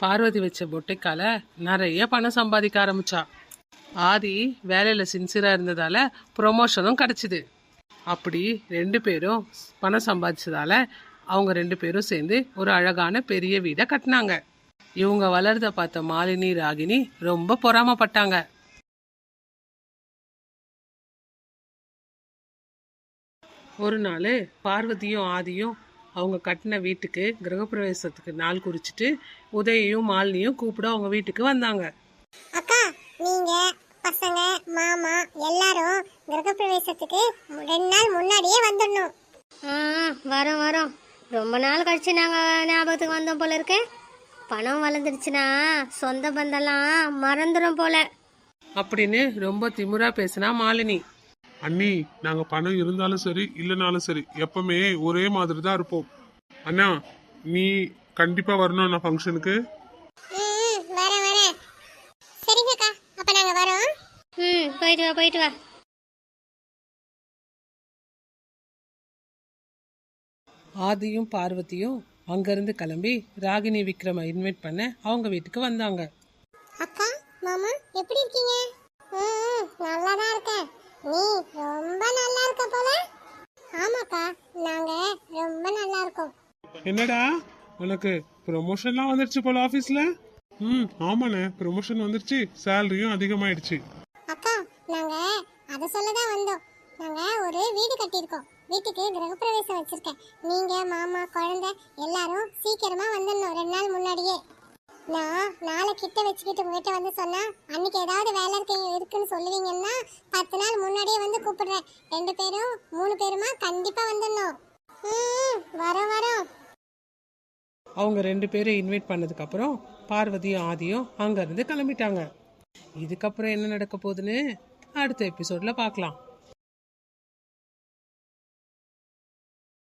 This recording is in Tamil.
பார்வதி வச்ச பொட்டைக்கால நிறைய பணம் சம்பாதிக்க ஆரம்பிச்சா. ஆதி வேலையில் சின்சியராக இருந்ததால ப்ரொமோஷனும் கிடச்சிது. அப்படி ரெண்டு பேரும் பணம் சம்பாதிச்சதால அவங்க ரெண்டு பேரும் சேர்ந்து ஒரு அழகான பெரிய வீடை கட்டினாங்க. இவங்க வளர்த பார்த்த மாலினி ராகினி ரொம்ப பொறாமப்பட்டாங்க. ஒரு நாள் பார்வதியும் ஆதியும் அவங்க கட்டின வீட்டுக்கு கிரகப்பிரவேசத்துக்கு நாள் குறிச்சிட்டு உதயையும் மாலினியும் கூப்பிட அவங்க வீட்டுக்கு வந்தாங்க. அக்கா நீங்க பசங்க மாமா எல்லாரும் கிரகப்பிரவேசத்துக்கு ரெண்டு நாள் முன்னாடியே வந்துடணும். வரோம் வரோம். ரொம்ப நாள் கழிச்சு நாங்கள் ஞாபகத்துக்கு வந்தோம் போல இருக்கு. பணம் வளர்ந்துடுச்சுன்னா சொந்த பந்தெல்லாம் மறந்துடும் போல. அப்படின்னு ரொம்ப திமிரா பேசினா மாலினி. அண்ணி நாங்க பணம் இருந்தாலும் சரி இல்லைனாலும் சரி எப்பவுமே ஒரே மாதிரி தான் இருப்போம். அண்ணா நீ கண்டிப்பா வரணும் நான் ஃபங்க்ஷனுக்கு ம் வரேன் வரேன். சரிங்கக்கா அப்ப நாங்க வரோம். ம் போயிட்டு வா போயிட்டு வா. ஆதியும் பார்வதியும் அங்கிருந்து கிளம்பி ராகினி விக்ரம இன்வைட் பண்ண அவங்க வீட்டுக்கு வந்தாங்க. அக்கா மாமா எப்படி இருக்கீங்க? நல்லா தான் இருக்கேன். நீ ரொம்ப நல்லா இருக்க போல. ஆமாக்கா நாங்க ரொம்ப நல்லா இருக்கோம். என்னடா? உனக்கு ப்ரொமோஷன்லாம் வந்துருச்சு போல ஆஃபீஸ்ல ம் ஆமாண்ணே ப்ரொமோஷன் வந்துருச்சு. சேலரியும் அதிகமாயிடுச்சு. அக்கா நாங்க அத சொல்ல தான் வந்தோம். நாங்க ஒரு வீடு கட்டியிருக்கோம். வீட்டுக்கு கிரகப்பிரவேசம் வச்சிருக்கேன். நீங்க மாமா குழந்தை எல்லாரும் சீக்கிரமா வந்துடணும் ரெண்டு நாள் முன்னாடியே. நான் கிட்ட வச்சுக்கிட்டு உங்ககிட்ட வந்து சொன்னா அன்னைக்கு ஏதாவது வேலை இருக்கு இருக்குன்னு சொல்லுவீங்கன்னா பத்து நாள் முன்னாடியே வந்து கூப்பிடுறேன். ரெண்டு பேரும் மூணு பேருமா கண்டிப்பா வந்துடணும். ம் வரோம் வரோம். அவங்க ரெண்டு பேரும் இன்வைட் பண்ணதுக்கு அப்புறம் பார்வதியும் ஆதியும் அங்கேருந்து கிளம்பிட்டாங்க. இதுக்கப்புறம் என்ன நடக்க போகுதுன்னு அடுத்த எபிசோட்ல பார்க்கலாம்.